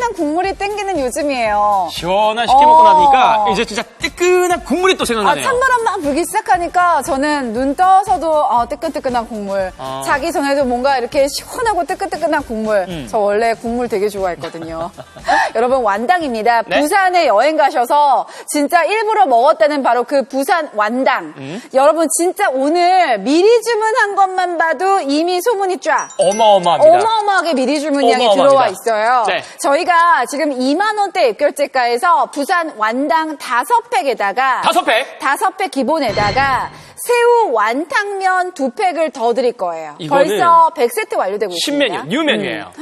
뜨끈한 국물이 땡기는 요즘이에요. 시원한 식혜 먹고 나니까 어. 이제 진짜 뜨끈한 국물이 또 아, 생각나네요. 찬바람 막 불기 시작하니까 저는 눈 떠서도 아, 뜨끈뜨끈한 국물. 아. 자기 전에도 뭔가 이렇게 시원하고 뜨끈뜨끈한 국물. 음. 저 원래 국물 되게 좋아했거든요. 여러분 완당입니다. 네? 부산에 여행 가셔서 진짜 일부러 먹었다는 바로 그 부산 완당. 음. 여러분 진짜 오늘 미리 주문한 것만 봐도 이미 소문이 쫙. 어마어마합니다. 어마어마하게 미리 주문량이 어마어마합니다. 들어와 있어요. 네. 저희가 지금 2만 원대 입결제가에서 부산 완당 다섯 팩에다가 다섯 팩. 다섯 팩 기본에다가 새우 완탕면 두 팩을 더 드릴 거예요. 벌써 100세트 완료되고 있습니다. 신메뉴, 뉴 메뉴예요.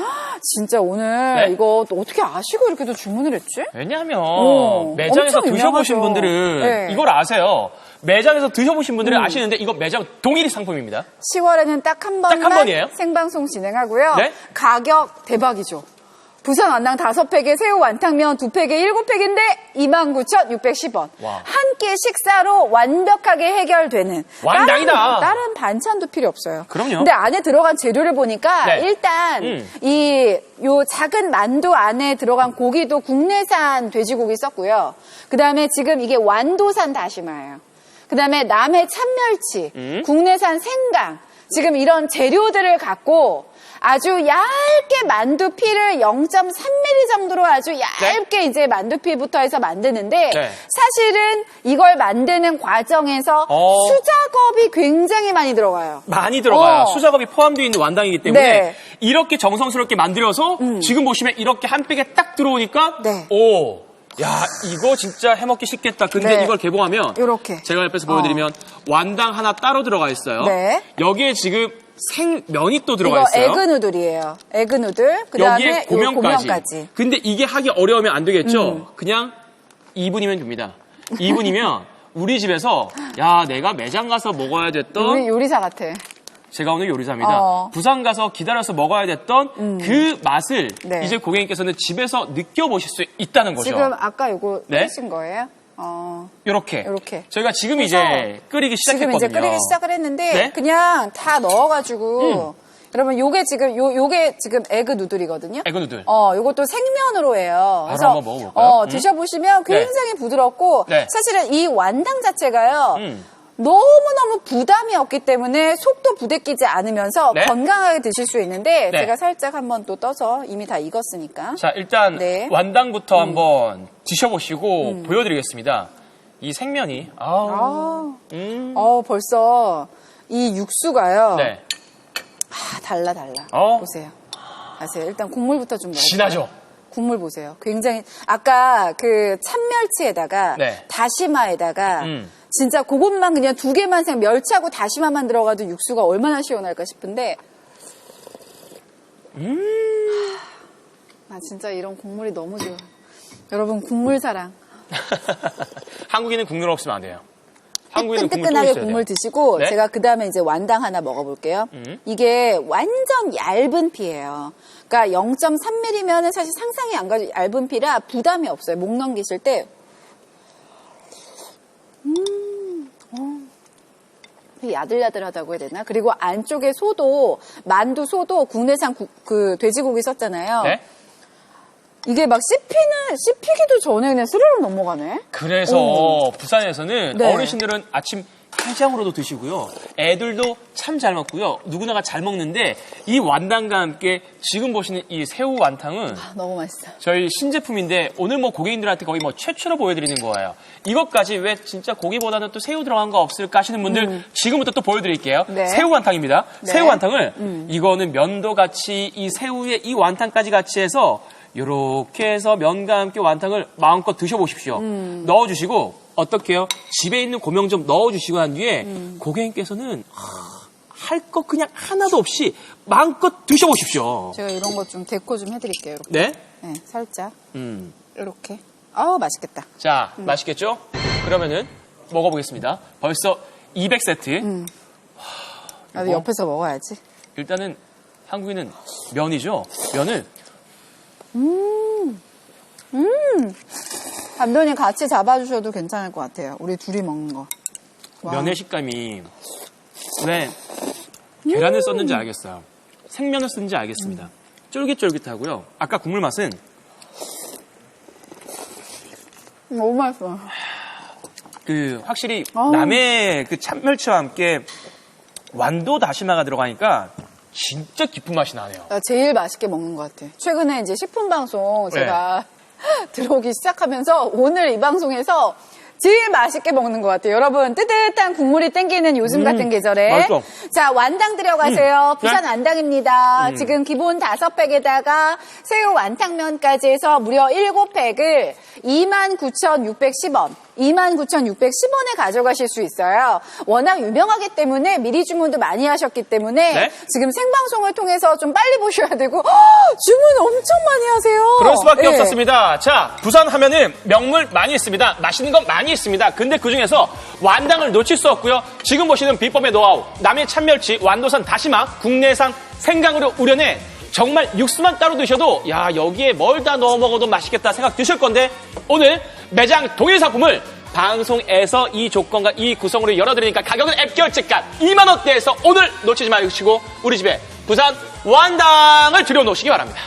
진짜 오늘 네? 이거 또 어떻게 아시고 이렇게도 주문을 했지? 왜냐하면 어, 매장에서 드셔보신 유명하죠. 분들은 네. 이걸 아세요. 매장에서 드셔보신 분들은 아시는데 이거 매장 동일이 상품입니다. 10월에는 딱한 딱한 번만 번이에요? 생방송 진행하고요. 네? 가격 대박이죠. 부산 완당 다섯 팩에 새우 완탕면 두 팩에 일곱 팩인데 29,610원. 와. 한끼 식사로 완벽하게 해결되는. 완당이다. 다른, 다른 반찬도 필요 없어요. 그럼요. 근데 안에 들어간 재료를 보니까 네. 일단 음. 이요 작은 만두 안에 들어간 고기도 국내산 돼지고기 썼고요. 그다음에 지금 이게 완도산 다시마예요. 그다음에 남해 참멸치, 음. 국내산 생강. 지금 이런 재료들을 갖고 아주 얇게 만두피를 0.3mm 정도로 아주 얇게 이제 만두피부터 해서 만드는데 네. 사실은 이걸 만드는 과정에서 어. 수작업이 굉장히 많이 들어가요. 많이 들어가요. 어. 수작업이 포함되어 있는 완당이기 때문에 네. 이렇게 정성스럽게 만들어서 지금 보시면 이렇게 한 팩에 딱 들어오니까 네. 오. 야, 이거 진짜 해먹기 쉽겠다. 근데 네. 이걸 개봉하면 요렇게. 제가 옆에서 보여드리면 완당 하나 따로 들어가 있어요. 네. 여기에 지금 생면이 또 들어가 있어요. 에그 누들이에요. 에그 누들. 그다음에 고명까지. 고명까지. 근데 이게 하기 어려우면 안 되겠죠? 음. 그냥 2분이면 됩니다. 2분이면 우리 집에서 야 내가 매장 가서 먹어야 됐던 요리, 요리사 같아. 제가 오늘 요리사입니다. 어. 부산 가서 기다려서 먹어야 됐던 그 맛을 네. 이제 고객님께서는 집에서 느껴보실 수 있다는 거죠. 지금 아까 요거 네? 끓이신 거예요? 어. 이렇게. 요렇게. 저희가 지금 그래서 이제 끓이기 지금 시작했거든요. 이제 끓이기 시작을 했는데 네? 음. 그냥 다 넣어가지고 여러분 요게 지금 요 요게 지금 에그 누들이거든요. 에그 누들. 어, 요것도 생면으로 해요. 바로 한번 먹어볼까요? 어, 음. 드셔보시면 굉장히 부드럽고 네. 사실은 이 완당 자체가요. 음. 너무너무 부담이 없기 때문에 속도 부대끼지 않으면서 네. 건강하게 드실 수 있는데 네. 제가 살짝 한번 또 떠서 이미 다 익었으니까. 자, 일단 네. 음. 완당부터 한번 드셔보시고 보여드리겠습니다. 이 생면이 아우, 아, 음, 어, 벌써 이 육수가요. 네, 아, 달라 달라. 어? 보세요. 아세요? 일단 국물부터 좀 먹어요. 진하죠. 국물 보세요. 굉장히 아까 그 참멸치에다가 네. 다시마에다가 음. 진짜 그것만 그냥 두 개만 생 멸치하고 다시마만 들어가도 육수가 얼마나 시원할까 싶은데 음. 아 진짜 이런 국물이 너무 좋아. 여러분 국물 사랑. 한국인은 국물 없으면 안 돼요. 한국인은 국물 또 뜨끈뜨끈하게 국물 돼요. 드시고 네. 제가 그 다음에 이제 완당 하나 먹어볼게요. 음. 이게 완전 얇은 피예요. 그러니까 0.3mm면은 사실 상상이 안 가죠. 얇은 피라 부담이 없어요. 목 넘기실 때. 음, 어. 되게 야들야들하다고 해야 되나? 그리고 안쪽에 소도 만두 소도 국내산 구- 그 돼지고기 썼잖아요. 네? 이게 막 씹히는 씹히기도 전에 그냥 스르르 넘어가네. 그래서 부산에서는 네. 어르신들은 아침 해장으로도 드시고요. 애들도 참 잘 먹고요. 누구나가 잘 먹는데 이 완당과 함께 지금 보시는 이 새우 완탕은 아, 너무 맛있어. 저희 신제품인데 오늘 뭐 고객님들한테 거의 뭐 최초로 보여드리는 거예요. 이것까지 왜 진짜 고기보다는 또 새우 들어간 거 없을까 하시는 분들 지금부터 또 보여드릴게요. 네. 새우 완탕입니다. 네. 새우 완탕을 이거는 면도 같이 이 새우에 이 완탕까지 같이 해서 이렇게 해서 면과 함께 완탕을 마음껏 드셔보십시오. 넣어주시고 어떻게 해요? 집에 있는 고명 좀 넣어주시고 난 뒤에 고객님께서는 할거 그냥 하나도 없이 마음껏 드셔보십시오. 제가 이런 거좀 데코 좀 해드릴게요. 이렇게. 네? 네, 살짝 음. 이렇게. 아 맛있겠다. 자, 맛있겠죠? 그러면은 먹어보겠습니다. 벌써 200세트. 나도 이거? 옆에서 먹어야지. 일단은 한국인은 면이죠. 면을 감독님 같이 잡아주셔도 괜찮을 것 같아요. 우리 둘이 먹는 거. 와. 면의 식감이 왜 계란을 썼는지 알겠어요. 생면을 썼는지 알겠습니다. 쫄깃쫄깃하고요. 아까 국물 맛은 너무 맛있어. 그 확실히 어우. 남의 그 참멸치와 함께 완도 다시마가 들어가니까 진짜 깊은 맛이 나네요. 나 제일 맛있게 먹는 것 같아. 최근에 이제 식품 방송 제가 네. 들어오기 시작하면서 오늘 이 방송에서 제일 맛있게 먹는 것 같아요. 여러분 뜨뜻한 국물이 땡기는 요즘 같은 계절에 음, 맛있어. 자 완당 들어가세요. 음. 부산 네. 완당입니다. 지금 기본 다섯 팩에다가 새우 완탕면까지 해서 무려 일곱 팩을 29,610원. 29,610원에 가져가실 수 있어요. 워낙 유명하기 때문에 미리 주문도 많이 하셨기 때문에 네. 지금 생방송을 통해서 좀 빨리 보셔야 되고 헉, 주문 엄청 많이 하세요. 그럴 수밖에 예. 없었습니다. 자, 부산 하면은 명물 많이 있습니다. 맛있는 건 많이 있습니다. 근데 그 중에서 완당을 놓칠 수 없고요. 지금 보시는 비법의 노하우, 남해 참멸치, 완도산 다시마, 국내산 생강으로 우려내 정말 육수만 따로 드셔도 야 여기에 뭘 다 넣어 먹어도 맛있겠다 생각 드실 건데 오늘 매장 동일 상품을 방송에서 이 조건과 이 구성으로 열어드리니까 가격은 앱 결제가 2만 원대에서 오늘 놓치지 마시고 우리 집에 부산 완당을 들여놓으시기 바랍니다.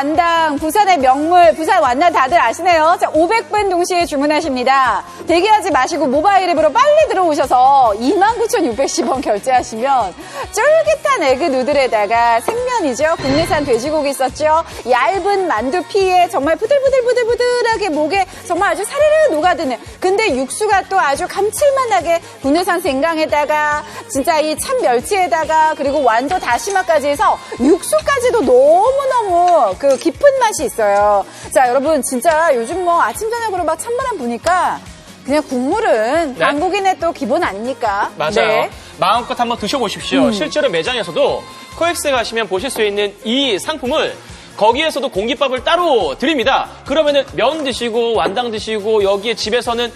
완당, 부산의 명물, 부산 완당 다들 아시네요. 자, 500분 동시에 주문하십니다. 대기하지 마시고 모바일 앱으로 빨리 들어오셔서 29,610원 결제하시면 쫄깃한 에그 누들에다가 생면이죠. 국내산 돼지고기 있었죠. 얇은 만두 피에 정말 부들부들부들부들하게 목에 정말 아주 사르르 녹아드는. 근데 육수가 또 아주 감칠맛나게 국내산 생강에다가 진짜 이 참 멸치에다가 그리고 완도 다시마까지 해서 육수까지도 너무너무 그 깊은 맛이 있어요. 자, 여러분 진짜 요즘 뭐 아침 저녁으로 막 찬바람 부니까 그냥 국물은 네. 한국인의 또 기본 아닙니까? 맞아요. 네. 마음껏 한번 드셔보십시오. 실제로 매장에서도 코엑스에 가시면 보실 수 있는 이 상품을 거기에서도 공깃밥을 따로 드립니다. 그러면은 면 드시고 완당 드시고 여기에 집에서는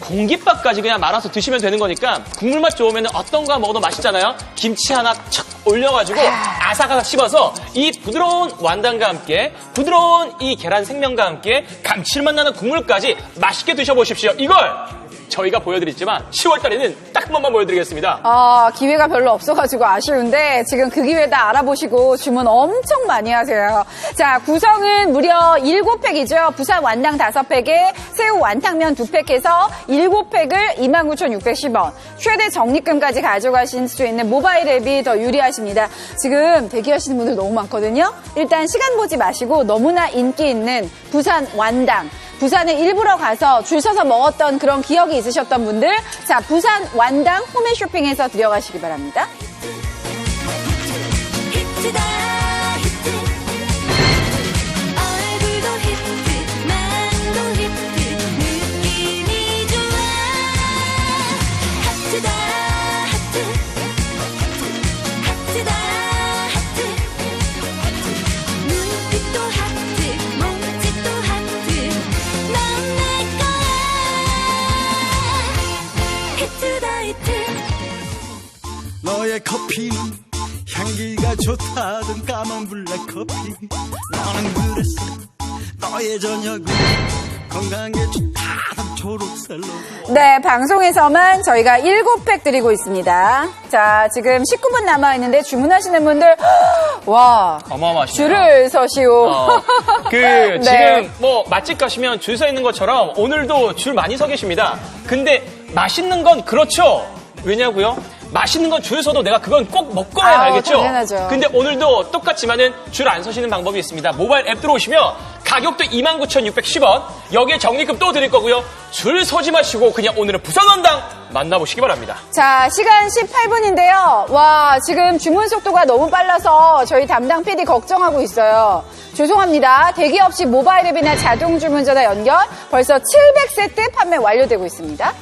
공깃밥까지 그냥 말아서 드시면 되는 거니까 국물 맛 좋으면 어떤 거 먹어도 맛있잖아요. 김치 하나 촥 올려가지고 아삭아삭 씹어서 이 부드러운 완당과 함께 부드러운 이 계란 생면과 함께 감칠맛 나는 국물까지 맛있게 드셔보십시오. 이걸 저희가 보여드리지만 10월 달에는 딱 한 번만 보여드리겠습니다. 아, 기회가 별로 없어가지고 아쉬운데 지금 그 기회 다 알아보시고 주문 엄청 많이 하세요. 자, 구성은 무려 7팩이죠. 부산 완당 5팩에 새우 완탕면 2팩 해서 7팩을 29,610원. 최대 적립금까지 가져가실 수 있는 모바일 앱이 더 유리하십니다. 지금 대기하시는 분들 너무 많거든요. 일단 시간 보지 마시고 너무나 인기 있는 부산 완당. 부산에 일부러 가서 줄 서서 먹었던 그런 기억이 있으셨던 분들, 자, 부산 완당 홈앤쇼핑에서 들여가시기 바랍니다. 너의 커피는 향기가 좋다던 까만 블랙 커피 나는 그랬어 너의 저녁은 건강에 좋다던 초록살로 네, 방송에서만 저희가 7팩 드리고 있습니다. 자, 지금 19분 남아있는데 주문하시는 분들, 와, 어마어마하시네요. 줄을 서시오. 어, 그 네. 지금 뭐 맛집 가시면 줄 서 있는 것처럼 오늘도 줄 많이 서 계십니다. 근데 맛있는 건 그렇죠. 왜냐고요? 맛있는 건 줄 서도 내가 그건 꼭 먹고 가야 아우, 알겠죠? 당연하죠. 근데 오늘도 똑같지만은 줄 안 서시는 방법이 있습니다. 모바일 앱 들어오시면 가격도 29,610원. 여기에 적립금 또 드릴 거고요. 줄 서지 마시고 그냥 오늘은 부산원당 만나보시기 바랍니다. 자, 시간 18분인데요. 와, 지금 주문 속도가 너무 빨라서 저희 담당 PD 걱정하고 있어요. 죄송합니다. 대기 없이 모바일 앱이나 자동 주문 전화 연결 벌써 700세트 판매 완료되고 있습니다.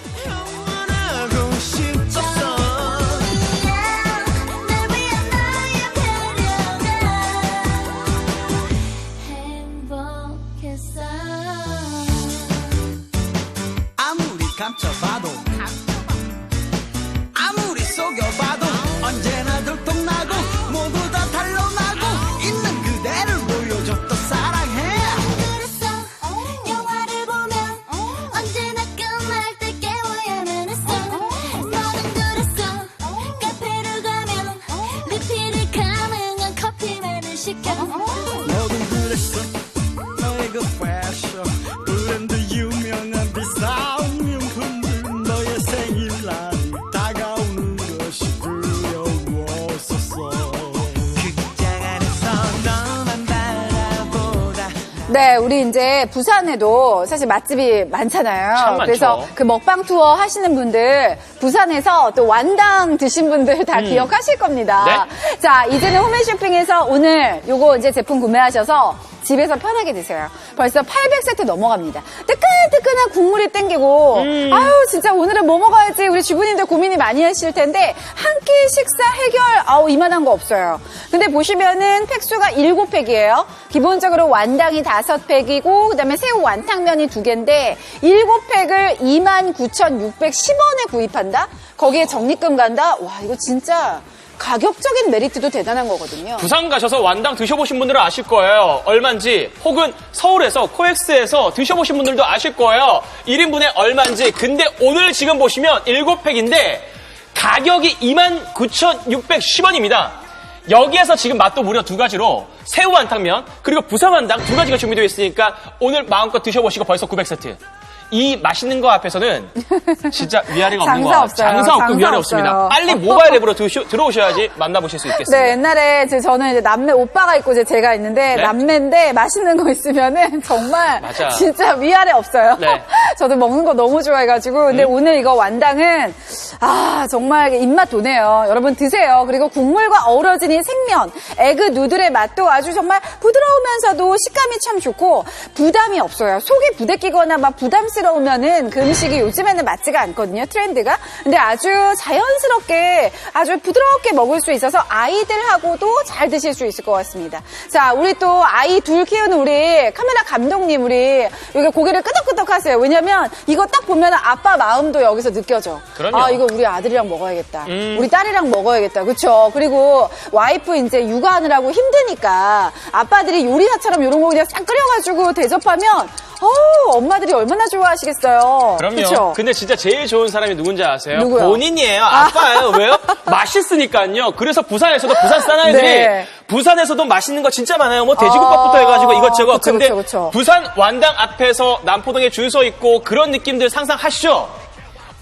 네, 우리 이제 부산에도 사실 맛집이 많잖아요. 그래서 그 먹방 투어 하시는 분들, 부산에서 또 완당 드신 분들 다 기억하실 겁니다. 음. 네. 자, 이제는 홈앤쇼핑에서 오늘 요거 이제 제품 구매하셔서 집에서 편하게 드세요. 벌써 800세트 넘어갑니다. 뜨끈뜨끈한 국물이 땡기고, 음. 아유, 진짜 오늘은 뭐 먹어야지 우리 주부님들 고민이 많이 하실 텐데, 한 끼 식사 해결, 아우, 이만한 거 없어요. 근데 보시면은 팩수가 7팩이에요. 기본적으로 완당이 5팩이고, 그 다음에 새우 완탕면이 2개인데, 7팩을 29,610원에 구입한다? 거기에 적립금 간다? 와, 이거 진짜 가격적인 메리트도 대단한 거거든요. 부산 가셔서 완당 드셔보신 분들은 아실 거예요. 얼마인지 혹은 서울에서 코엑스에서 드셔보신 분들도 아실 거예요. 1인분에 얼마인지. 근데 오늘 지금 보시면 7팩인데 가격이 29,610원입니다. 여기에서 지금 맛도 무려 두 가지로 새우 완탕면 그리고 부산 완당 두 가지가 준비되어 있으니까 오늘 마음껏 드셔보시고 벌써 900세트. 이 맛있는 거 앞에서는 진짜 위아래가 없는 장사 거 없어요. 장사 없고 장사 위아래 없어요. 없습니다. 빨리 모바일 앱으로 드셔- 들어오셔야지 만나보실 수 있겠습니다. 네, 옛날에 이제 저는 이제 남매 오빠가 있고 이제 제가 있는데 네? 남매인데 맛있는 거 있으면은 정말 맞아. 진짜 위아래 없어요. 네. 저도 먹는 거 너무 좋아해가지고 근데 오늘 이거 완당은 아 정말 입맛 도네요. 여러분 드세요. 그리고 국물과 어우러진 이 생면, 에그 누들의 맛도 아주 정말 부드러우면서도 식감이 참 좋고 부담이 없어요. 속이 부대끼거나 막 부담스러 우면은 그 음식이 요즘에는 맞지가 않거든요. 트렌드가. 근데 아주 자연스럽게 아주 부드럽게 먹을 수 있어서 아이들하고도 잘 드실 수 있을 것 같습니다. 자, 우리 또 아이 둘 키우는 우리 카메라 감독님 우리 여기 고개를 끄덕끄덕 하세요. 왜냐면 이거 딱 보면 아빠 마음도 여기서 느껴져. 그럼요. 아, 이거 우리 아들이랑 먹어야겠다. 음. 우리 딸이랑 먹어야겠다. 그쵸? 그리고 와이프 이제 육아하느라고 힘드니까 아빠들이 요리사처럼 이런 거 그냥 싹 끓여가지고 대접하면 어우, 엄마들이 얼마나 좋아 하시겠어요. 그럼요. 그쵸? 근데 진짜 제일 좋은 사람이 누군지 아세요? 누구요? 본인이에요. 아빠예요. 왜요? 맛있으니까요. 그래서 부산에서도 부산 사나이들이 네. 부산에서도 맛있는 거 진짜 많아요. 뭐 돼지국밥부터 해가지고 이것저것. 그쵸, 근데 그쵸, 그쵸. 부산 완당 앞에서 남포동에 줄 서 있고 그런 느낌들 상상하시죠?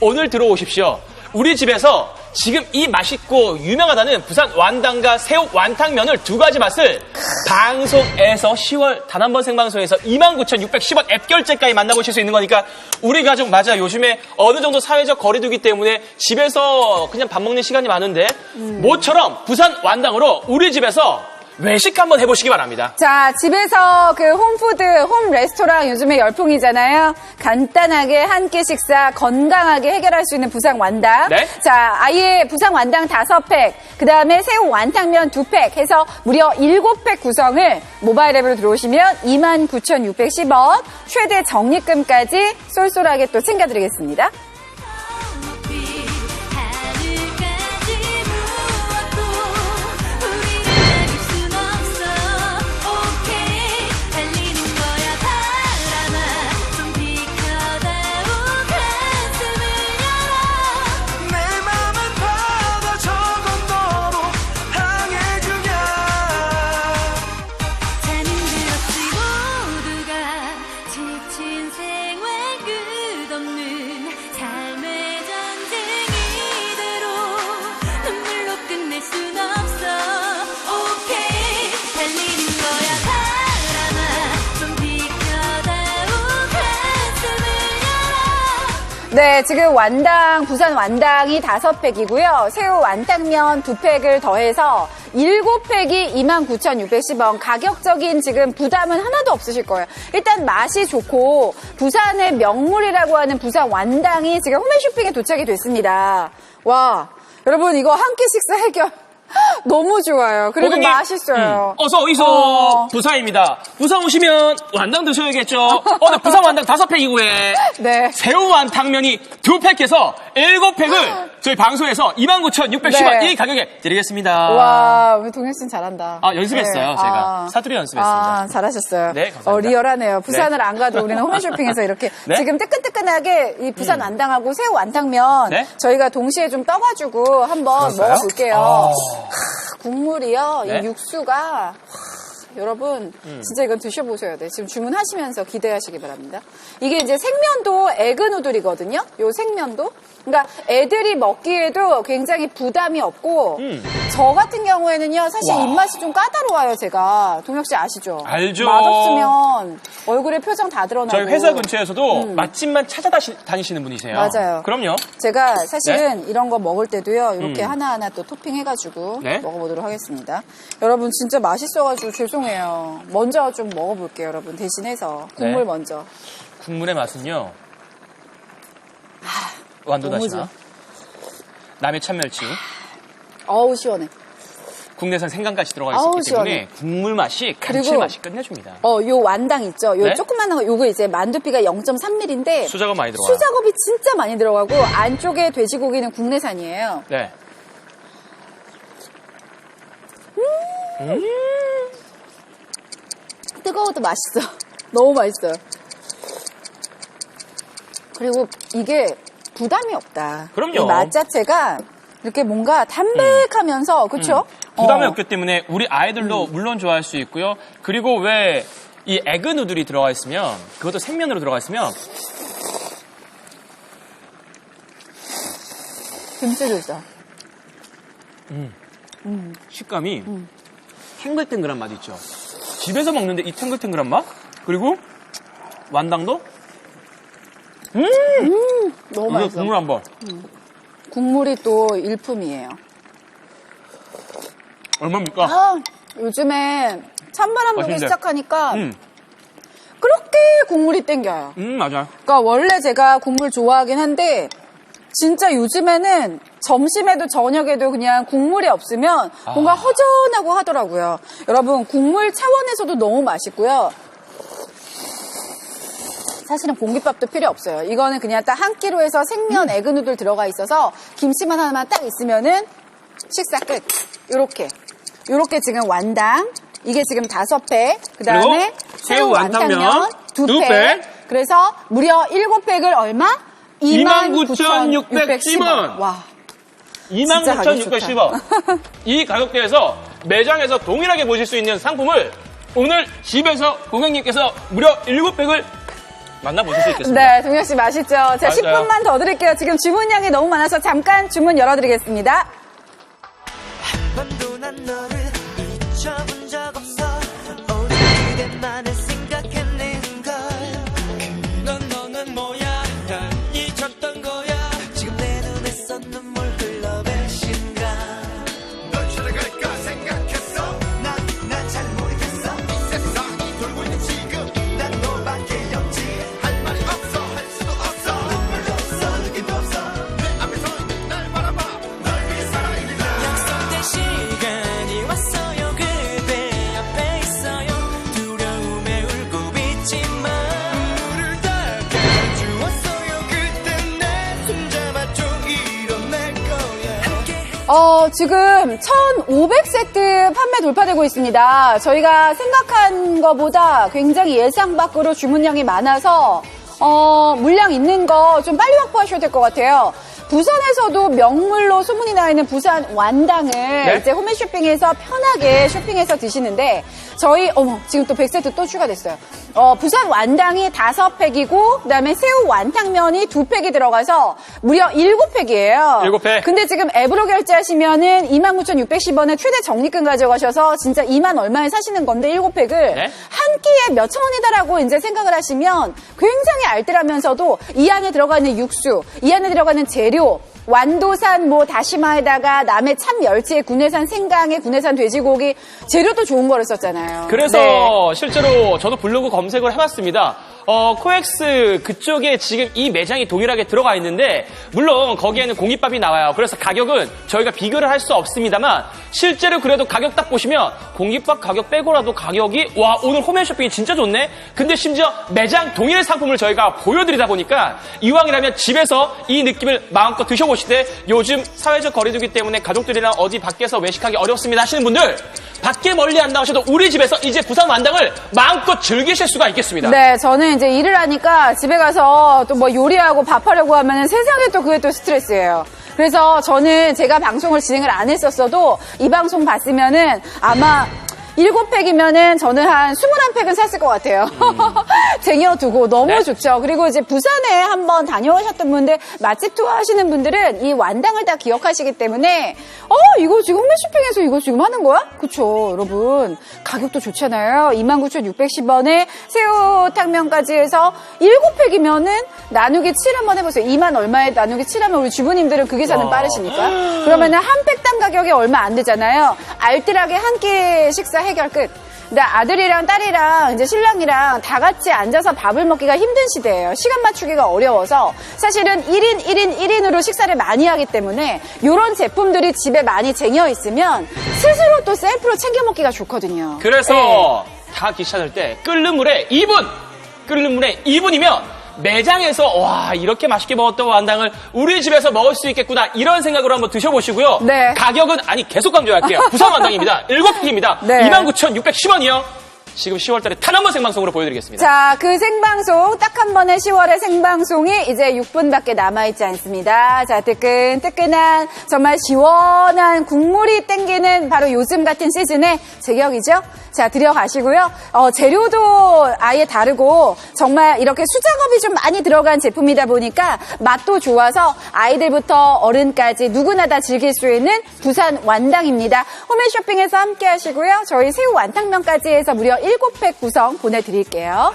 오늘 들어오십시오. 우리 집에서 지금 이 맛있고 유명하다는 부산 완당과 새우 완탕면을 두 가지 맛을 방송에서 10월 단 한 번 생방송에서 29,610원 앱 결제까지 만나보실 수 있는 거니까 우리 가족 맞아. 요즘에 어느 정도 사회적 거리두기 때문에 집에서 그냥 밥 먹는 시간이 많은데 모처럼 부산 완당으로 우리 집에서 외식 한번 해보시기 바랍니다. 자, 집에서 그 홈푸드, 홈 레스토랑 요즘에 열풍이잖아요. 간단하게 한 끼 식사 건강하게 해결할 수 있는 부산 완당. 네. 자, 아예 부산 완당 다섯 팩, 그 다음에 새우 완탕면 두 팩 해서 무려 일곱 팩 구성을 모바일 앱으로 들어오시면 29,610원, 최대 적립금까지 쏠쏠하게 또 챙겨드리겠습니다. 지금 완당, 부산 완당이 다섯 팩이고요. 새우 완탕면 두 팩을 더해서 일곱 팩이 29,610원. 가격적인 지금 부담은 하나도 없으실 거예요. 일단 맛이 좋고 부산의 명물이라고 하는 부산 완당이 지금 홈앤쇼핑에 도착이 됐습니다. 와, 여러분 이거 한 끼 식사 해결 너무 좋아요. 그리고 고객님, 맛있어요. 음, 어서 오이소 어. 부산입니다. 부산 오시면 완당 드셔야겠죠. 오늘 부산 완당 다섯 팩이고요. 네. 새우 완탕면이 두 팩해서 일곱 팩을 저희 방송에서 29,610원 네. 이 가격에 드리겠습니다. 와, 우리 동현 씨는 잘한다. 아, 연습했어요, 제가. 사투리 연습했습니다. 아, 잘하셨어요. 네, 감사합니다. 어, 리얼하네요. 부산을 안 가도 우리는 홈쇼핑에서 이렇게 네? 지금 뜨끈뜨끈하게 이 부산 완당하고 새우 완탕면 네? 저희가 동시에 좀 떠가지고 한번 그럴까요? 먹어볼게요. 아. 하, 국물이요. 네? 이 육수가 여러분 음. 진짜 이건 드셔보셔야 돼요. 지금 주문하시면서 기대하시기 바랍니다. 이게 이제 생면도 에그 누들이거든요. 요 생면도. 그러니까 애들이 먹기에도 굉장히 부담이 없고 음. 저 같은 경우에는요 사실 와. 입맛이 좀 까다로워요 제가 동혁 씨 아시죠? 알죠. 맛없으면 얼굴에 표정 다 드러나고 저희 회사 근처에서도 맛집만 찾아다니시는 분이세요. 음. 맞아요. 그럼요. 제가 사실은 이런 거 먹을 때도요, 이렇게 음. 하나하나 또 토핑해가지고 네. 먹어보도록 하겠습니다. 여러분, 진짜 맛있어가지고 죄송해요. 먼저 좀 먹어볼게요, 여러분. 대신해서. 국물 네. 먼저. 국물의 맛은요. 완도다시마, 너무지. 남해 참멸치, 어우, 시원해. 국내산 생강까지 들어가 아우, 있기 때문에 시원해. 국물 맛이 감칠맛이 끝내줍니다. 어, 요 완당 있죠? 요 네? 조그만한 거, 요거 이제 만두피가 0.3mm인데. 수작업 많이 들어가요. 수작업이 진짜 많이 들어가고, 안쪽에 돼지고기는 국내산이에요. 네. 뜨거워도 맛있어. 너무 맛있어요. 그리고 이게 부담이 없다. 그럼요. 이맛 자체가 이렇게 뭔가 담백하면서 그렇죠? 부담이 어. 없기 때문에 우리 아이들도 물론 좋아할 수 있고요. 그리고 왜 이 에그 누들이 들어가 있으면 그것도 생면으로 들어가 있으면 김치도 있어. 식감이 탱글탱글한 맛 있죠. 집에서 먹는데 이 탱글탱글한 맛 그리고 완당도 너무 이거 맛있어. 국물 한번 국물이 또 일품이에요. 얼마입니까? 아, 요즘에 찬바람 불기 맛있는데. 시작하니까 음, 그렇게 국물이 땡겨요. 음 맞아. 그러니까 원래 제가 국물 좋아하긴 한데 진짜 요즘에는 점심에도 저녁에도 그냥 국물이 없으면 뭔가 허전하고 하더라고요. 여러분 국물 차원에서도 너무 맛있고요. 사실은 공깃밥도 필요 없어요. 이거는 그냥 딱 한 끼로 해서 생면 에그누들 들어가 있어서 김치만 하나만 딱 있으면은 식사 끝. 요렇게. 요렇게 지금 완당. 이게 지금 다섯 팩. 그 다음에 새우 완탕면 완탕면 두 팩. 팩. 그래서 무려 일곱 팩을 얼마? 29,610원. 와. 진짜 가격 26,610원. 이 가격대에서 매장에서 동일하게 보실 수 있는 상품을 오늘 집에서 고객님께서 무려 7팩을 만나보실 수 있겠습니다. 네, 동혁 씨 맛있죠? 자, 맞아요. 10분만 더 드릴게요. 지금 주문량이 너무 많아서 잠깐 주문 열어드리겠습니다. 번도 난 너를 잊혀본 어, 지금 1,500세트 판매 돌파되고 있습니다. 저희가 생각한 것보다 굉장히 예상 밖으로 주문량이 많아서, 어, 물량 있는 거 좀 빨리 확보하셔야 될 것 같아요. 부산에서도 명물로 소문이 나 있는 부산 완당을 네? 이제 홈쇼핑에서 편하게 쇼핑해서 드시는데 저희 어머 지금 또 100세트 또 추가됐어요. 어, 부산 완당이 5팩이고 그다음에 새우 완탕면이 2팩이 들어가서 무려 7팩이에요. 일곱 팩. 근데 지금 앱으로 결제하시면은 29,610원에 최대 적립금 가져가셔서 진짜 2만 얼마에 사시는 건데 7팩을 네? 한 끼에 몇천 원이다라고 이제 생각을 하시면 굉장히 알뜰하면서도 이 안에 들어가 있는 육수, 이 안에 들어가는 재료, criou. 완도산 뭐 다시마에다가 남해 참 멸치에 군내산 생강에 군내산 돼지고기 재료도 좋은 거를 썼잖아요. 그래서 네. 실제로 저도 블로그 검색을 해봤습니다. 어, 코엑스 그쪽에 지금 이 매장이 동일하게 들어가 있는데, 물론 거기에는 공깃밥이 나와요. 그래서 가격은 저희가 비교를 할 수 없습니다만, 실제로 그래도 가격 딱 보시면, 공깃밥 가격 빼고라도 가격이, 와, 오늘 홈앤 쇼핑이 진짜 좋네? 근데 심지어 매장 동일 상품을 저희가 보여드리다 보니까, 이왕이라면 집에서 이 느낌을 마음껏 드셔보 시되, 요즘 사회적 거리두기 때문에 가족들이랑 어디 밖에서 외식하기 어렵습니다 하시는 분들, 밖에 멀리 안 나오셔도 우리 집에서 이제 부산 완당을 마음껏 즐기실 수가 있겠습니다. 네, 저는 이제 일을 하니까 집에 가서 또 뭐 요리하고 밥하려고 하면은 세상에 또 그게 또 스트레스예요. 그래서 저는 제가 방송을 진행을 안 했었어도 이 방송 봤으면은 아마 7팩이면은 저는 한 21팩은 샀을 것 같아요. 쟁여두고 너무 네. 좋죠. 그리고 이제 부산에 한번 다녀오셨던 분들, 맛집 투어 하시는 분들은 이 완당을 다 기억하시기 때문에, 어, 이거 지금 홈쇼핑에서 이거 지금 하는 거야? 그쵸, 여러분. 가격도 좋잖아요. 29,610원에 새우탕면까지 해서 7팩이면은 나누기 7 한번 해보세요. 2만 얼마에 나누기 7 하면 우리 주부님들은 그 계산은 와. 빠르시니까. 그러면은 한 팩당 가격이 얼마 안 되잖아요. 알뜰하게 한 끼 식사 해결 끝. 근데 아들이랑 딸이랑 이제 신랑이랑 다 같이 앉아서 밥을 먹기가 힘든 시대예요. 시간 맞추기가 어려워서 사실은 1인, 1인, 1인으로 식사를 많이 하기 때문에 이런 제품들이 집에 많이 쟁여 있으면 스스로 또 셀프로 챙겨 먹기가 좋거든요. 그래서 다 귀찮을 때 끓는 물에 2분! 끓는 물에 2분이면 매장에서 와 이렇게 맛있게 먹었던 완당을 우리 집에서 먹을 수 있겠구나 이런 생각으로 한번 드셔보시고요. 네. 가격은 아니 계속 강조할게요. 부산 완당입니다. 7팩입니다. 네. 29,610원이요. 지금 10월달에 탄한번 생방송으로 보여드리겠습니다. 자, 그 생방송, 딱 한 번의 10월의 생방송이 이제 6분밖에 남아있지 않습니다. 자, 뜨끈 뜨끈한, 정말 시원한 국물이 땡기는 바로 요즘 같은 시즌의 제격이죠? 자, 들여가시고요. 어, 재료도 아예 다르고, 정말 이렇게 수작업이 좀 많이 들어간 제품이다 보니까 맛도 좋아서 아이들부터 어른까지 누구나 다 즐길 수 있는 부산 완당입니다. 홈앤쇼핑에서 함께 하시고요. 저희 새우 완탕면까지 해서 무려 7팩 구성 보내드릴게요.